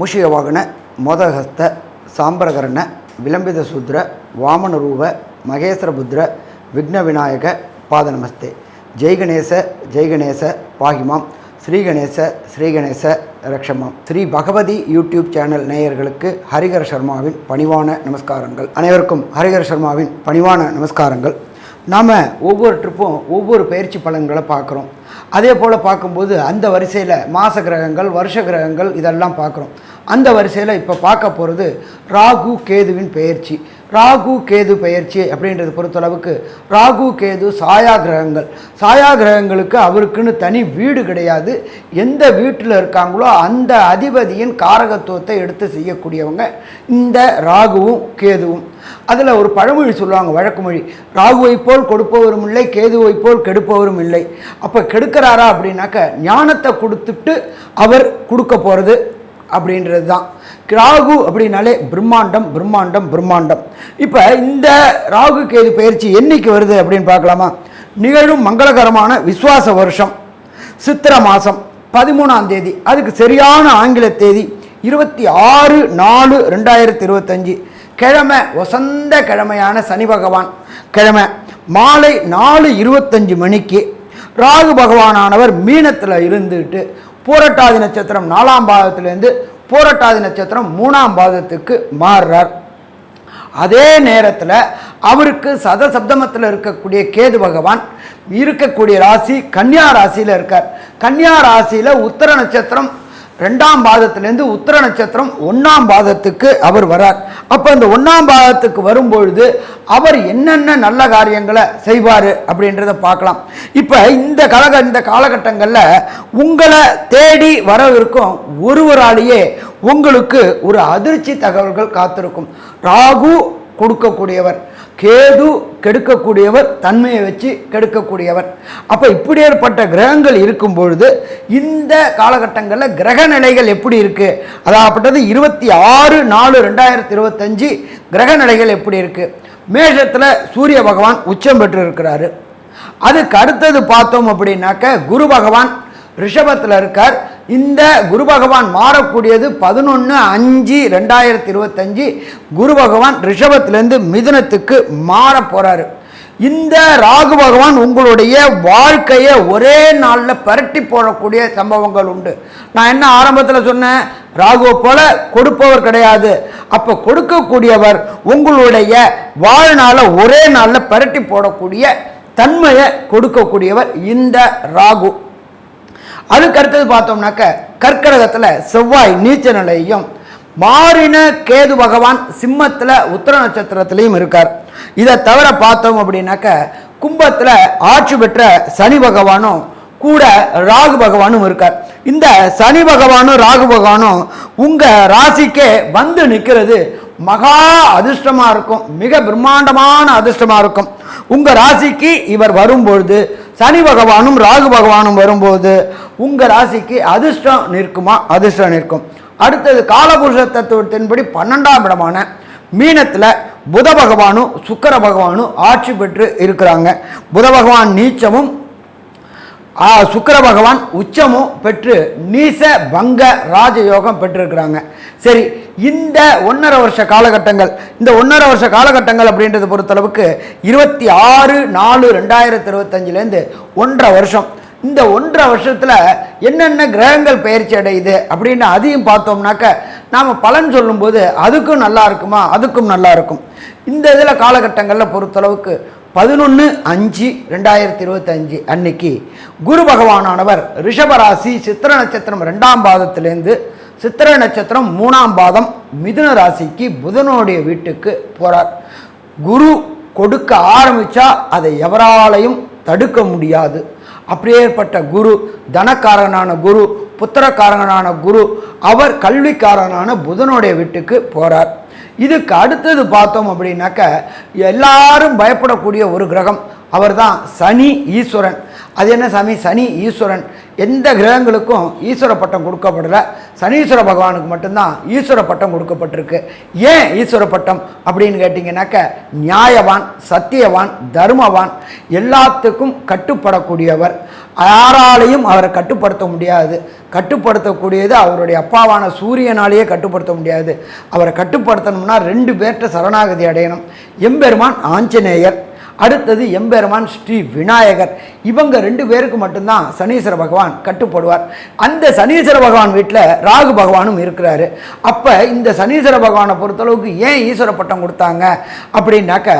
மூஷியவாகன மோதகஸ்த சாம்பரகரண விளம்பித சூத்ர வாமன ரூப மகேஸ்வரபுத்ர விக்ன விநாயக பாதநமஸ்தே. ஜெய்கணேச ஜெய்கணேச பாகிமாம். ஸ்ரீகணேச ஸ்ரீகணேச ரக்ஷமாம். ஸ்ரீ பகவதி யூடியூப் சேனல் நேயர்களுக்கு ஹரிகர் சர்மாவின் பணிவான நமஸ்காரங்கள். அனைவருக்கும் ஹரிகர் சர்மாவின் பணிவான நமஸ்காரங்கள். நாம் ஒவ்வொரு ட்ரிப்பும் ஒவ்வொரு பயிற்சி பலன்களை பார்க்குறோம். அதே போல் பார்க்கும்போது அந்த வரிசையில் மாச கிரகங்கள் வருஷ கிரகங்கள் இதெல்லாம் பார்க்குறோம். அந்த வரிசையில் இப்போ பார்க்க போகிறது ராகு கேதுவின் பயிற்சி. ராகு கேது பயிற்சி அப்படின்றது பொறுத்தளவுக்கு ராகு கேது சாயா கிரகங்கள் சாயா கிரகங்களுக்கு அவருக்குன்னு தனி வீடு கிடையாது. எந்த வீட்டில் இருக்காங்களோ அந்த அதிபதியின் காரகத்துவத்தை எடுத்து செய்யக்கூடியவங்க இந்த ராகுவும் கேதுவும். அதில் ஒரு பழமொழி சொல்லுவாங்க வழக்குமொழி. ராகுவை போல் கொடுப்பவரும் இல்லை கேதுவை போல் கெடுப்பவரும் இல்லை. அப்போ கெடுக்கிறாரா அப்படின்னாக்க ஞானத்தை கொடுத்துட்டு அவர் கொடுக்க போகிறது அப்படின்றது தான் ராகு அப்படின்னாலே பிரம்மாண்டம் பிரம்மாண்டம் பிரம்மாண்டம். இப்போ இந்த ராகு கேது பயிற்சி என்னைக்கு வருது அப்படின்னு பார்க்கலாமா? நிகழும் மங்களகரமான விஸ்வாச வருஷம் சித்திர மாதம் பதிமூணாம் தேதி. அதுக்கு சரியான ஆங்கில தேதி இருபத்தி ஆறு நாலு ரெண்டாயிரத்தி இருபத்தஞ்சி. கிழமை வசந்த கிழமையான சனி பகவான். கிழமை மாலை நாலு இருபத்தஞ்சு மணிக்கு. ராகு பகவானானவர் மீனத்தில் இருந்துட்டு பூரட்டாதி நட்சத்திரம் நாலாம் பாதத்திலேருந்து பூரட்டாதி நட்சத்திரம் மூணாம் பாதத்துக்கு மாறுறார். அதே நேரத்தில் அவருக்கு சதசப்தமத்தில் இருக்கக்கூடிய கேது பகவான் இருக்கக்கூடிய ராசி கன்னியா ராசியில் இருக்கார். கன்னியா ராசியில் உத்தர நட்சத்திரம் ரெண்டாம் பாதத்திலேருந்து உத்தர நட்சத்திரம் ஒன்றாம் பாதத்துக்கு அவர் வரார். அப்போ இந்த ஒன்றாம் பாதத்துக்கு வரும்பொழுது அவர் என்னென்ன நல்ல காரியங்களை செய்வார் அப்படின்றத பார்க்கலாம். இப்போ இந்த கலக இந்த காலகட்டங்களில் உங்களை தேடி வரவிருக்கும் ஒருவராலேயே உங்களுக்கு ஒரு அதிர்ச்சி தகவல்கள் காத்திருக்கும். ராகு கொடுக்கக்கூடியவர். கேது கெடுக்கக்கூடியவர் தன்மையை வச்சு கெடுக்கக்கூடியவர். அப்போ இப்படி ஏற்பட்ட கிரகங்கள் இருக்கும் பொழுது இந்த காலகட்டங்களில் கிரக நிலைகள் எப்படி இருக்குது அதாகப்பட்டது இருபத்தி ஆறு நாலு ரெண்டாயிரத்தி இருபத்தஞ்சி கிரக நிலைகள் எப்படி இருக்குது மேஷத்தில் சூரிய பகவான் உச்சம் பெற்று இருக்கிறாரு அதுக்கு அடுத்தது பார்த்தோம் அப்படின்னாக்க குரு பகவான் ரிஷபத்தில் இருக்கார். இந்த குரு பகவான் மாறக்கூடியது பதினொன்று அஞ்சு ரெண்டாயிரத்தி இருபத்தஞ்சி. குரு பகவான் ரிஷபத்திலேருந்து மிதுனத்துக்கு மாற போகிறாரு இந்த ராகு பகவான் உங்களுடைய வாழ்க்கையை ஒரே நாளில் பரட்டி போடக்கூடிய சம்பவங்கள் உண்டு. நான் என்ன ஆரம்பத்தில் சொன்னேன்? ராகுவை போல கொடுப்பவர் கிடையாது. அப்போ கொடுக்கக்கூடியவர் உங்களுடைய வாழ்நாளை ஒரே நாளில் பரட்டி போடக்கூடிய தன்மையை கொடுக்கக்கூடியவர் இந்த ராகு. அதுக்கு அடுத்தது பார்த்தோம்னாக்க கற்கடகத்தில் செவ்வாய் நீச்ச நிலையும் மாறின கேது பகவான் சிம்மத்தில் உத்தர நட்சத்திரத்திலையும் இருக்கார். இதை தவிர பார்த்தோம் அப்படின்னாக்க கும்பத்தில் ஆட்சி பெற்ற சனி பகவானும் கூட ராகு பகவானும் இருக்கார். இந்த சனி பகவானும் ராகு பகவானும் உங்கள் ராசிக்கே வந்து நிற்கிறது மகா அதிர்ஷ்டமாக இருக்கும். மிக பிரம்மாண்டமான அதிர்ஷ்டமாக இருக்கும். உங்கள் ராசிக்கு இவர் வரும்பொழுது சனி பகவானும் ராகு பகவானும் வரும்போது உங்கள் ராசிக்கு அதிர்ஷ்டம் நிற்குமா? அதிர்ஷ்டம் நிற்கும். அடுத்தது காலபுருஷ தத்துவத்தின்படி பன்னெண்டாம் இடமான மீனத்தில் புத பகவானும் சுக்கர பகவானும் ஆட்சி பெற்று இருக்கிறாங்க. புத பகவான் நீச்சமும் சுக்கர பகவான் உச்சமும் பெற்று நீச பங்க ராஜயோகம் பெற்றிருக்கிறாங்க. சரி இந்த ஒன்றரை வருஷ காலகட்டங்கள் இந்த ஒன்றரை வருஷ காலகட்டங்கள் அப்படின்றத பொறுத்தளவுக்கு இருபத்தி ஆறு நாலு ரெண்டாயிரத்தி இருபத்தஞ்சிலேருந்து ஒன்றரை வருஷம். இந்த ஒன்றரை வருஷத்தில் என்னென்ன கிரகங்கள் பயிற்சி அடையுது அப்படின்னு அதையும் பார்த்தோம்னாக்க நாம் பலன் சொல்லும்போது அதுக்கும் நல்லா இருக்குமா அதுக்கும் நல்லா இருக்கும். இந்த இதில் காலகட்டங்களில் பொறுத்தளவுக்கு பதினொன்று அஞ்சு ரெண்டாயிரத்தி இருபத்தஞ்சு அன்னைக்கு குரு பகவானானவர் ரிஷபராசி சித்திர நட்சத்திரம் ரெண்டாம் பாதத்திலேருந்து சித்திர நட்சத்திரம் மூணாம் பாதம் மிதுன ராசிக்கு புதனுடைய வீட்டுக்கு போகிறார் குரு கொடுக்க ஆரம்பித்தா அதை எவராலையும் தடுக்க முடியாது. அப்படியேற்பட்ட குரு தனக்காரனான குரு புத்திரக்காரனான குரு அவர் கல்விக்காரனான புதனுடைய வீட்டுக்கு போகிறார் இதுக்கு அடுத்தது பார்த்தோம் அப்படின்னாக்க எல்லாரும் பயப்படக்கூடிய ஒரு கிரகம் அவர்தான் சனி ஈஸ்வரன். அது என்ன சாமி? சனி ஈஸ்வரன். எந்த கிரகங்களுக்கும் ஈஸ்வர பட்டம் கொடுக்கப்படல. சனீஸ்வர பகவானுக்கு மட்டும்தான் ஈஸ்வர பட்டம் கொடுக்கப்பட்டிருக்கு. ஏன் ஈஸ்வர பட்டம் அப்படின்னு கேட்டிங்கனாக்க நியாயவான் சத்தியவான் தர்மவான் எல்லாத்துக்கும் கட்டுப்படக்கூடியவர். யாராலையும் அவரை கட்டுப்படுத்த முடியாது. கட்டுப்படுத்தக்கூடியது அவருடைய அப்பாவான சூரியனாலேயே கட்டுப்படுத்த முடியாது. அவரை கட்டுப்படுத்தணும்னா ரெண்டு பேர்கிட்ட சரணாகதி அடையணும். எம்பெருமான் ஆஞ்சநேயர். அடுத்தது எம்பெருமான் ஸ்ரீ விநாயகர். இவங்க ரெண்டு பேருக்கு மட்டும்தான் சனீஸ்வர பகவான் கட்டுப்படுவார். அந்த சனீஸ்வர பகவான் வீட்டில் ராகு பகவானும் இருக்கிறாரு. அப்போ இந்த சனீஸ்வர பகவானை பொறுத்தளவுக்கு ஏன் ஈஸ்வர பட்டம் கொடுத்தாங்க? அப்படின்னாக்க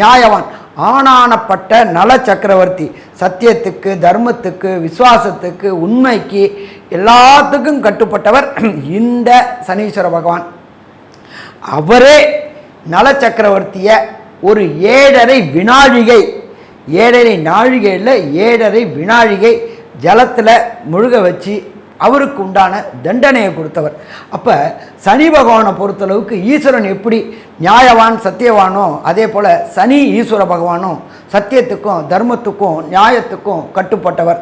நியாயவான். ஆனானப்பட்ட நல சக்கரவர்த்தி. சத்தியத்துக்கு தர்மத்துக்கு விசுவாசத்துக்கு உண்மைக்கு எல்லாத்துக்கும் கட்டுப்பட்டவர் இந்த சனீஸ்வர பகவான். அவரே நல சக்கரவர்த்தியை ஒரு ஏழரை வினாழிகை. ஏழரை நாழிகையில் ஏழரை வினாழிகை ஜலத்தில் முழுக வச்சு அவருக்கு உண்டான தண்டனையை கொடுத்தவர். அப்போ சனி பகவானை பொறுத்தளவுக்கு ஈஸ்வரன் எப்படி நியாயவான் சத்தியவானோ அதே போல் சனி ஈஸ்வர பகவானும் சத்தியத்துக்கும் தர்மத்துக்கும் நியாயத்துக்கும் கட்டுப்பட்டவர்.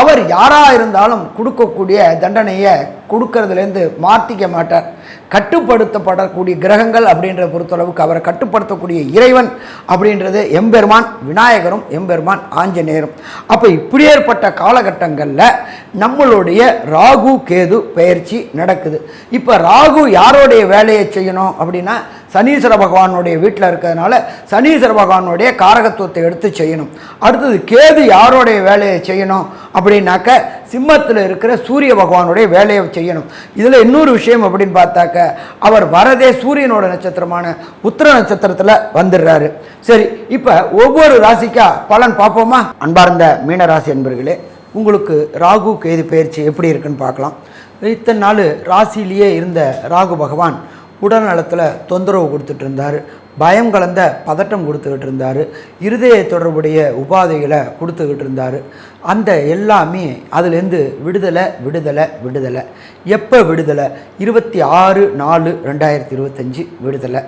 அவர் யாராக இருந்தாலும் கொடுக்கக்கூடிய தண்டனையை கொடுக்கறதுலேருந்து மாற்றிக்க மாட்டார். கட்டுப்படுத்தப்படக்கூடிய கிரகங்கள் அப்படின்ற பொறுத்தளவுக்கு அவரை கட்டுப்படுத்தக்கூடிய இறைவன் அப்படின்றது எம்பெருமான் விநாயகரும் எம்பெருமான் ஆஞ்சநேயரும். அப்போ இப்படியேற்பட்ட காலகட்டங்களில் நம்மளுடைய ராகு கேது பயிற்சி நடக்குது. இப்போ ராகு யாருடைய வேலையை செய்யணும் அப்படின்னா சனீஸ்வர பகவானுடைய வீட்டில் இருக்கிறதுனால சனீஸ்வர பகவானுடைய காரகத்துவத்தை எடுத்து செய்யணும். அடுத்தது கேது யாருடைய வேலையை செய்யணும் அப்படின்னாக்க சிம்மத்தில் இருக்கிற சூரிய பகவானுடைய வேலையை செய்யணும். இதில் இன்னொரு விஷயம் அப்படின்னு பார்த்தாக்க அவர் வரதே சூரியனோட நட்சத்திரமான உத்திர நட்சத்திரத்தில் வந்துடுறாரு. சரி இப்போ ஒவ்வொரு ராசிக்கா பலன் பார்ப்போமா? அன்பார்ந்த மீனராசி என்பர்களே உங்களுக்கு ராகு கேது பயிற்சி எப்படி இருக்குன்னு பார்க்கலாம். இத்தனை நாள் ராசியிலேயே இருந்த ராகு பகவான் உடல் நலத்தில் தொந்தரவு கொடுத்துட்டு இருந்தார் பயம் கலந்த பதட்டம் கொடுத்துக்கிட்டு இருந்தார் இருதய தொடர்புடைய உபாதைகளை கொடுத்துக்கிட்டு இருந்தார் அந்த எல்லாமே அதுலேருந்து விடுதலை விடுதலை விடுதலை. எப்போ விடுதலை? இருபத்தி ஆறு நாலு ரெண்டாயிரத்தி இருபத்தஞ்சி விடுதலை.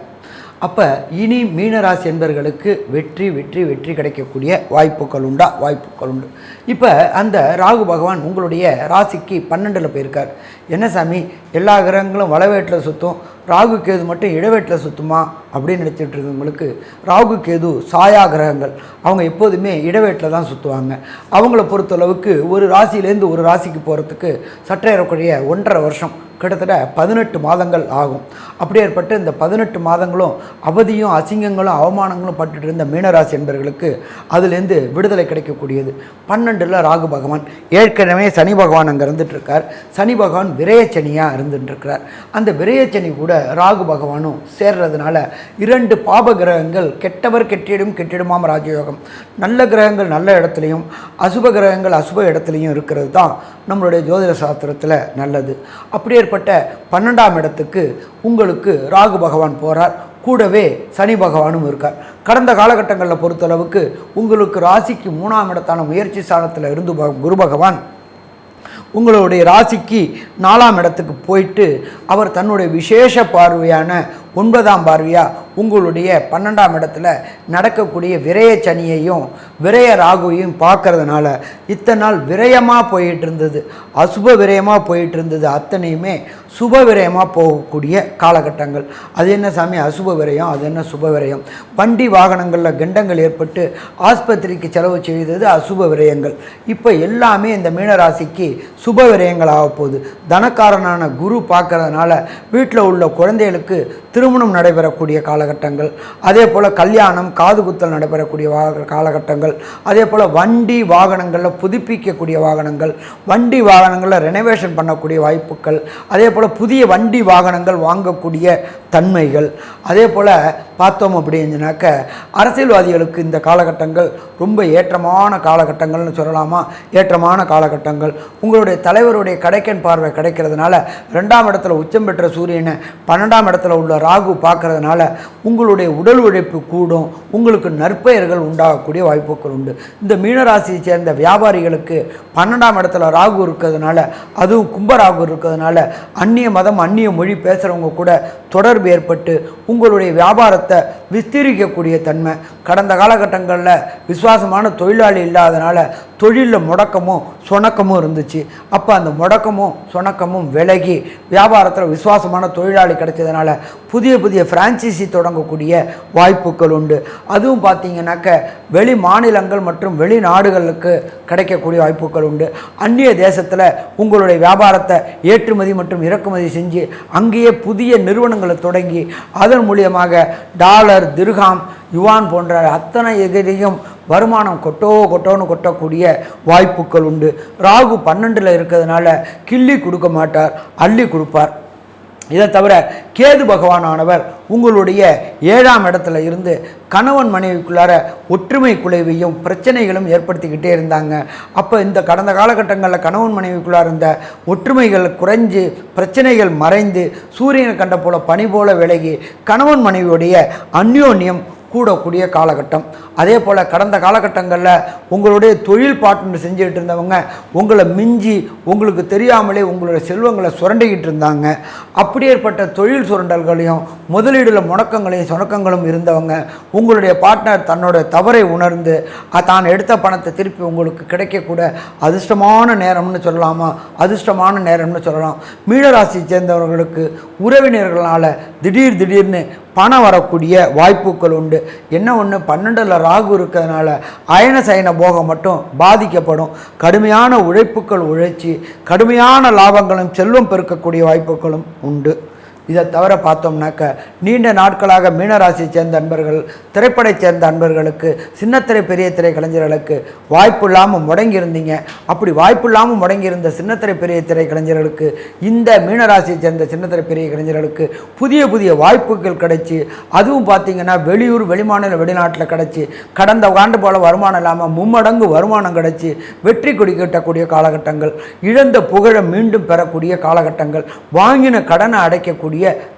அப்போ இனி மீனராசி என்பர்களுக்கு வெற்றி வெற்றி வெற்றி கிடைக்கக்கூடிய வாய்ப்புகள் உண்டா? வாய்ப்புகள் உண்டு. இப்போ அந்த ராகு பகவான் உங்களுடைய ராசிக்கு பன்னெண்டில் போயிருக்கார். என்ன சாமி? எல்லா கிரகங்களும் வளவேட்டில் சுற்றும் ராகு கேது மட்டும் இடவேட்டில் சுற்றுமா அப்படின்னு நினச்சிட்டு இருக்கவங்களுக்கு ராகு கேது சாயா கிரகங்கள் அவங்க எப்போதுமே இடவேட்டில் தான் சுற்றுவாங்க அவங்கள பொறுத்தளவுக்கு ஒரு ராசியிலேருந்து ஒரு ராசிக்கு போகிறதுக்கு சற்றேறக்கூடிய ஒன்றரை வருஷம் கிட்டத்தட்ட பதினெட்டு மாதங்கள் ஆகும். அப்படி ஏற்பட்டு இந்த பதினெட்டு மாதங்களும் அவதியும் அசிங்கங்களும் அவமானங்களும் பட்டுட்டு இருந்த மீனராசி என்பவர்களுக்கு அதுலேருந்து விடுதலை கிடைக்கக்கூடியது. பன்னெண்டில் ராகு பகவான். ஏற்கனவே சனி பகவான் அங்கே இருந்துட்டு இருக்கார். சனி பகவான் விரயச்சனியாக இருந்துட்டு இருக்கிறார். அந்த விரயச்சனி கூட ராகு பகவானும் சேர்றதுனால இரண்டு பாப கிரகங்கள் கெட்டவர் கெட்டிடும் கெட்டிடுமாம் ராஜயோகம். நல்ல கிரகங்கள் நல்ல இடத்துலையும் அசுப கிரகங்கள் அசுப இடத்துலையும் இருக்கிறது தான் நம்மளுடைய ஜோதிட சாஸ்திரத்தில் நல்லது. அப்படி ஏற்பட்ட பன்னெண்டாம் இடத்துக்கு உங்களுக்கு ராகு பகவான் போகிறார் கூடவே சனி பகவானும் இருக்கார். கடந்த காலகட்டங்களில் பொறுத்தளவுக்கு உங்களுக்கு ராசிக்கு மூணாம் இடத்தான முயற்சி ஸ்தானத்தில் இருந்து குரு பகவான் உங்களுடைய ராசிக்கு நாலாம் இடத்துக்கு போயிட்டு அவர் தன்னுடைய விசேஷ பார்வையான ஒன்பதாம் பார்வையாக உங்களுடைய பன்னெண்டாம் இடத்துல நடக்கக்கூடிய விரய சனியையும் விரய ராகுவையும் பார்க்கறதுனால இத்தனை நாள் விரயமாக போயிட்டு இருந்தது அசுப விரயமாக போயிட்டு இருந்தது அத்தனையுமே சுப விரயமாக போகக்கூடிய காலகட்டங்கள். அது என்ன சாமி? அசுப விரயம் அது என்ன சுப விரயம்? வண்டி வாகனங்களில் கண்டங்கள் ஏற்பட்டு ஆஸ்பத்திரிக்கு செலவு செய்தது அசுப விரயங்கள். இப்போ எல்லாமே இந்த மீனராசிக்கு சுப விரயங்கள் ஆக போகுது தனக்காரனான குரு பார்க்கறதுனால வீட்டில் உள்ள குழந்தைகளுக்கு திருமணம் நடைபெறக்கூடிய காலகட்டங்கள் அதே போல் கல்யாணம் காதுகுத்தல் நடைபெறக்கூடிய காலகட்டங்கள் அதே போல் வண்டி வாகனங்களில் புதுப்பிக்கக்கூடிய வாகனங்கள் வண்டி வாகனங்களில் ரெனோவேஷன் பண்ணக்கூடிய வாய்ப்புகள் அதே போல் புதிய வண்டி வாகனங்கள் வாங்கக்கூடிய தன்மைகள் அதே போல் பார்த்தோம் அப்படின்னாக்க அரசியல்வாதிகளுக்கு இந்த காலகட்டங்கள் ரொம்ப ஏற்றமான காலகட்டங்கள்னு சொல்லலாமா? ஏற்றமான காலகட்டங்கள். உங்களுடைய தலைவருடைய கடைக்கன் பார்வை கிடைக்கிறதுனால ரெண்டாம் இடத்துல உச்சம் பெற்ற சூரியனை பன்னெண்டாம் இடத்துல உள்ள ராகு பார்க்கறதுனால உங்களுடைய உடல் உழைப்பு கூடும். உங்களுக்கு நற்பெயர்கள் உண்டாகக்கூடிய வாய்ப்புகள் உண்டு. இந்த மீனராசியை சேர்ந்த வியாபாரிகளுக்கு பன்னெண்டாம் இடத்துல ராகு இருக்கிறதுனால அதுவும் கும்பராகு இருக்கிறதுனால அந்நிய மதம் அந்நிய மொழி பேசுகிறவங்க கூட தொடர்பு ஏற்பட்டு உங்களுடைய வியாபாரத்தை விஸ்தீரிக்கக்கூடிய தன்மை. கடந்த காலகட்டங்களில் விசுவாசமான தொழிலாளி இல்லாதனால தொழிலில் முடக்கமும் சுணக்கமும் இருந்துச்சு. அப்போ அந்த முடக்கமும் சுணக்கமும் விலகி வியாபாரத்தில் விசுவாசமான தொழிலாளி கிடைச்சதுனால புதிய புதிய ஃப்ரான்ச்சைசி தொடங்கக்கூடிய வாய்ப்புகள் உண்டு. அதுவும் பார்த்தீங்கன்னாக்க வெளி மாநிலங்கள் மற்றும் வெளிநாடுகளுக்கு கிடைக்கக்கூடிய வாய்ப்புகள் உண்டு. அந்நிய தேசத்தில் உங்களுடைய வியாபாரத்தை ஏற்றுமதி மற்றும் இறக்குமதி செஞ்சு அங்கேயே புதிய நிறுவனங்களை தொடங்கி அதன் மூலியமாக டாலர் திருகாம் யுவான் போன்ற அத்தனை எதிரையும் வருமானம் கொட்டோ கொட்டோன்னு கொட்டக்கூடிய வாய்ப்புகள் உண்டு. ராகு பன்னெண்டில் இருக்கிறதுனால கிள்ளி கொடுக்க மாட்டார் அள்ளி கொடுப்பார். இதை தவிர கேது பகவானானவர் உங்களுடைய ஏழாம் இடத்துல இருந்து கணவன் மனைவிக்குள்ளார ஒற்றுமை குலைவையும் பிரச்சனைகளும் ஏற்படுத்திக்கிட்டே இருந்தாங்க. அப்போ இந்த கடந்த காலகட்டங்களில் கணவன் மனைவிக்குள்ளார இருந்த ஒற்றுமைகள் குறைஞ்சு பிரச்சனைகள் மறைந்து சூரியனை கண்ட போல பனி போல விலகி கணவன் மனைவியுடைய அந்யோன்யம் கூடக்கூடிய காலகட்டம். அதே போல் கடந்த காலகட்டங்களில் உங்களுடைய தொழில் பார்ட்னர் செஞ்சுக்கிட்டு இருந்தவங்க உங்களை மிஞ்சி உங்களுக்கு தெரியாமலே உங்களுடைய செல்வங்களை சுரண்டிக்கிட்டு இருந்தாங்க. அப்படியேற்பட்ட தொழில் சுரண்டல்களையும் முதலீடுல முடக்கங்களையும் சுணக்கங்களும் இருந்தவங்க உங்களுடைய பார்ட்னர் தன்னோட தவறை உணர்ந்து தான் எடுத்த பணத்தை திருப்பி உங்களுக்கு கிடைக்கக்கூட அதிர்ஷ்டமான நேரம்னு சொல்லலாமா? அதிர்ஷ்டமான நேரம்னு சொல்லலாம். மீனராசியை சேர்ந்தவர்களுக்கு உறவினர்களால் திடீர் திடீர்னு பணம் வரக்கூடிய வாய்ப்புகள் உண்டு. என்ன ஒன்று பன்னெண்டில் ராகு இருக்கிறதுனால அயன சயன போகம் மட்டும் பாதிக்கப்படும். கடுமையான உழைப்புகள் உழைச்சி கடுமையான லாபங்களும் செல்வம் பெருக்கக்கூடிய வாய்ப்புகளும் உண்டு. இதை தவிர பார்த்தோம்னாக்க நீண்ட நாட்களாக மீனராசியை சேர்ந்த அன்பர்கள் திரைப்படை சேர்ந்த அன்பர்களுக்கு சின்னத்திரை பெரிய திரை கலைஞர்களுக்கு வாய்ப்பு இல்லாமல் முடங்கியிருந்தீங்க. அப்படி வாய்ப்பு இல்லாமல் முடங்கியிருந்த சின்னத்திரை பெரிய திரை கலைஞர்களுக்கு இந்த மீனராசியை சேர்ந்த சின்னத்திரை பெரிய கலைஞர்களுக்கு புதிய புதிய வாய்ப்புகள் கிடைச்சி அதுவும் பார்த்தீங்கன்னா வெளியூர் வெளிமாநில வெளிநாட்டில் கிடைச்சி கடந்த ஆண்டு போல வருமானம் இல்லாமல் மும்மடங்கு வருமானம் கிடைச்சி வெற்றி கொடி கட்டக்கூடிய காலகட்டங்கள் இழந்த புகழை மீண்டும் பெறக்கூடிய காலகட்டங்கள் வாங்கின கடனை அடைக்கக்கூடிய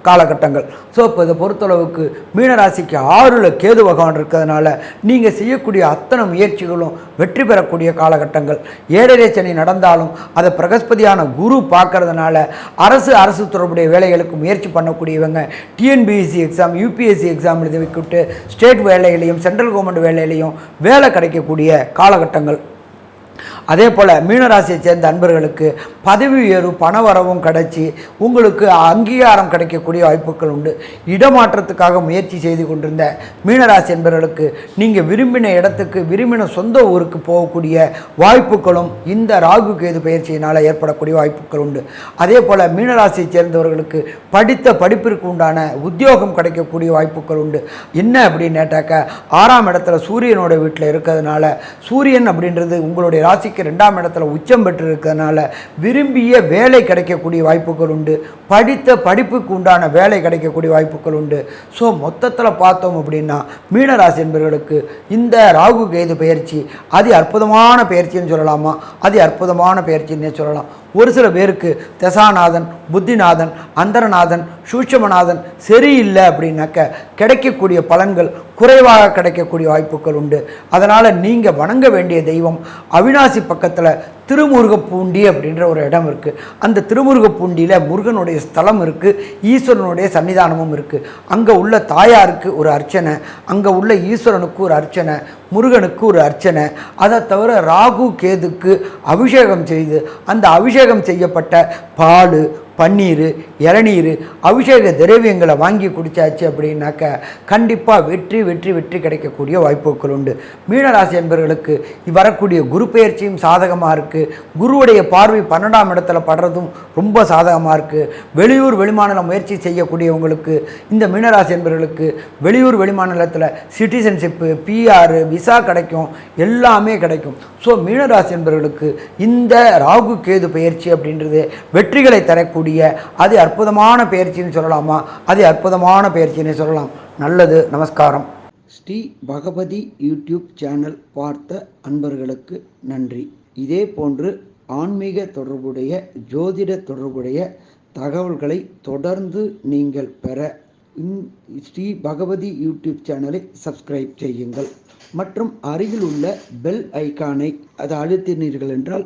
காலகட்டங்கள். ஸோ இப்போ இதை பொறுத்தளவுக்கு மீனராசிக்கு ஆறில் கேது பகவான் இருக்கிறதுனால நீங்கள் செய்யக்கூடிய அத்தனை முயற்சிகளும் வெற்றி பெறக்கூடிய காலகட்டங்கள். ஏழரை சனி நடந்தாலும் அதை பிரகஸ்பதியான குரு பார்க்கறதுனால அரசு அரசு தொடர்புடைய வேலைகளுக்கு முயற்சி பண்ணக்கூடியவங்க டிஎன்பிஎஸ்சி எக்ஸாம் யூபிஎஸ்சி எக்ஸாம் எழுதி வைக்கிட்டு ஸ்டேட் வேலையிலையும் சென்ட்ரல் கவர்மெண்ட் வேலையிலையும் வேலை கிடைக்கக்கூடிய காலகட்டங்கள். அதே போல் மீனராசியை சேர்ந்த அன்பர்களுக்கு பதவி உயர்வு பண வரவும் கிடைச்சி உங்களுக்கு அங்கீகாரம் கிடைக்கக்கூடிய வாய்ப்புகள் உண்டு. இடமாற்றத்துக்காக முயற்சி செய்து கொண்டிருந்த மீனராசி என்பவர்களுக்கு நீங்கள் விரும்பின இடத்துக்கு விரும்பின சொந்த ஊருக்கு போகக்கூடிய வாய்ப்புகளும் இந்த ராகு கேது பயிற்சியினால் ஏற்படக்கூடிய வாய்ப்புகள் உண்டு. அதே போல் மீனராசியை சேர்ந்தவர்களுக்கு படித்த படிப்பிற்கு உண்டான உத்தியோகம் கிடைக்கக்கூடிய வாய்ப்புகள் உண்டு. என்ன அப்படின்னு கேட்டாக்க ஆறாம் இடத்துல சூரியனோட வீட்டில் இருக்கிறதுனால சூரியன் அப்படின்றது உங்களுடைய ராசிக்கு ரெண்டாம் இடத்துல உச்சம் பெற்று இருக்கிறதுனால விரும்பிய வேலை கிடைக்கக்கூடிய வாய்ப்புகள் உண்டு. படித்த படிப்புக்கு உண்டான வேலை கிடைக்கக்கூடிய வாய்ப்புகள் உண்டு. ஸோ மொத்தத்தில் பார்த்தோம் அப்படின்னா மீனராசி என்பவர்களுக்கு இந்த ராகு கேது பயிற்சி அதி அற்புதமான பயிற்சின்னு சொல்லலாமா? அதி அற்புதமான பயிற்சின்னே சொல்லலாம். ஒரு சில பேருக்கு தசாநாதன் புத்திநாதன் அந்தரநாதன் சூட்சமநாதன் சரியில்லை அப்படின்னாக்க கிடைக்கக்கூடிய பலன்கள் குறைவாக கிடைக்கக்கூடிய வாய்ப்புகள் உண்டு. அதனால் நீங்கள் வணங்க வேண்டிய தெய்வம் அவினாசி பக்கத்தில் திருமுருகப்பூண்டி அப்படின்ற ஒரு இடம் இருக்குது அந்த திருமுருகப்பூண்டியில் முருகனுடைய ஸ்தலம் இருக்குது ஈஸ்வரனுடைய சன்னிதானமும் இருக்குது அங்கே உள்ள தாயாருக்கு ஒரு அர்ச்சனை அங்கே உள்ள ஈஸ்வரனுக்கு ஒரு அர்ச்சனை முருகனுக்கு ஒரு அர்ச்சனை. அதை தவிர ராகு கேதுக்கு அபிஷேகம் செய்து அந்த அபிஷேகம் செய்யப்பட்ட பால் பன்னீர் இளநீர் அபிஷேக திரவியங்களை வாங்கி குடிச்சாச்சு அப்படின்னாக்க கண்டிப்பாக வெற்றி வெற்றி வெற்றி கிடைக்கக்கூடிய வாய்ப்புகள் உண்டு. மீனராசி என்பவர்களுக்கு வரக்கூடிய குரு பெயர்ச்சியும் சாதகமாக இருக்குது குருவுடைய பார்வை பன்னெண்டாம் இடத்துல படுறதும் ரொம்ப சாதகமாக இருக்குது வெளியூர் வெளிமாநில முயற்சி செய்யக்கூடியவங்களுக்கு இந்த மீனராசி என்பவர்களுக்கு வெளியூர் வெளிமாநிலத்தில் சிட்டிசன்ஷிப்பு பிஆர் விசா கிடைக்கும். எல்லாமே கிடைக்கும். ஸோ மீனராசி என்பவர்களுக்கு இந்த ராகு கேது பயிற்சி அப்படின்றது வெற்றிகளை தரக்கூடிய அதி அற்புதமான பயிற்சின்னு சொல்லலாமா? அது அற்புதமான பயிற்சின்னு சொல்லலாம். நல்லது. நமஸ்காரம். ஸ்ரீ பகவதி யூடியூப் சேனல் பார்த்த அன்பர்களுக்கு நன்றி. இதே போன்று ஆன்மீக தொடர்புடைய ஜோதிட தொடர்புடைய தகவல்களை தொடர்ந்து நீங்கள் பெற ஸ்ரீ பகவதி யூடியூப் சேனலை சப்ஸ்கிரைப் செய்யுங்கள். மற்றும் அருகில் உள்ள பெல் ஐக்கானை அதை அழுத்தினீர்கள் என்றால்